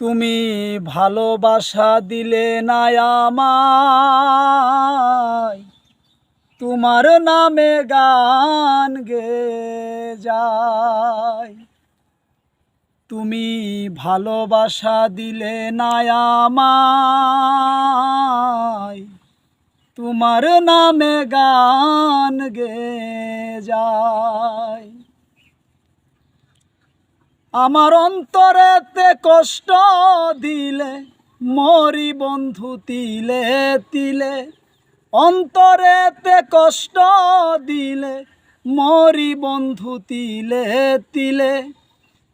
তুমি ভালোবাসা দিলে না আমায়। তোমার নামে গান গে যায়। তুমি ভালোবাসা দিলে না আমায়। তোমার নামে গান গে যায়। আমার অন্তরেতে কষ্ট দিলে, মরি বন্ধু তিলে তিলে। অন্তরেতে কষ্ট দিলে, মরি বন্ধু তিলে তিলে।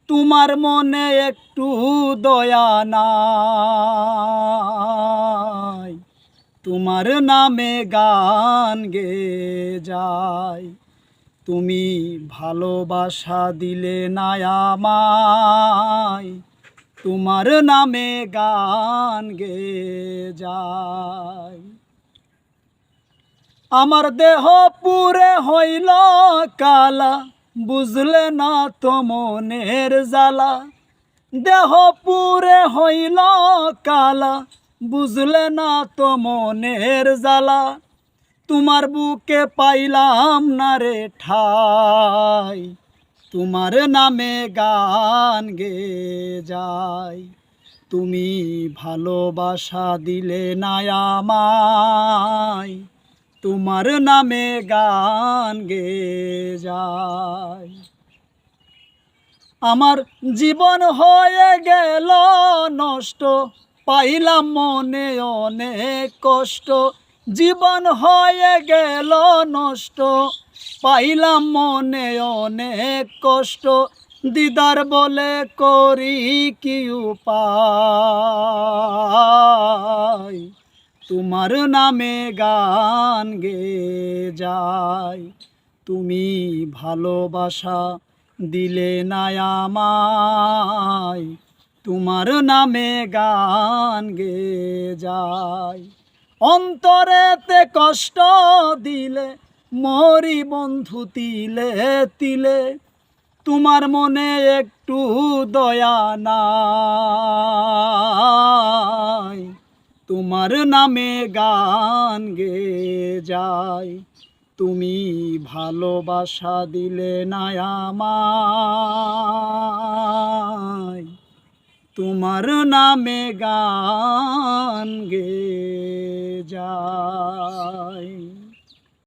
তোমার মনে একটু দয়া নাই, তোমার নামে গান গে যায়। তুমি ভালোবাসা দিলে না আমায়, তোমার নামে গান গে যায়। আমার দেহ পুরে হইল কালা, বুঝলে না তো মনের জ্বালা। দেহ পুরে হইল কালা, বুঝলে না তো মনের জ্বালা। তোমার বুকে পাইলাম না রে ঠাই, তোমার নামে গান গে যায়। তুমি ভালোবাসা দিলে না আমায়, তোমার নামে গান গে যাই আমার জীবন হয়ে গেল নষ্ট, পাইলাম মনে অনেক কষ্ট জীবন হয়ে গেল নষ্ট। পাইলাম মনে অনেক কষ্ট, দিদার বলে করি কি উপায়? তোমার নামে গান গে যায় তুমি ভালোবাসা দিলে না আমায়। তোমার নামে গান গে যায় অন্তরেতে কষ্ট দিলে, মরি বন্ধু তিলে তিলে, তোমার মনে একটু দয়া নাই। তোমার নামে গান গে যায় তুমি ভালোবাসা দিলে না আমায় তোমার নামে গান গে যায়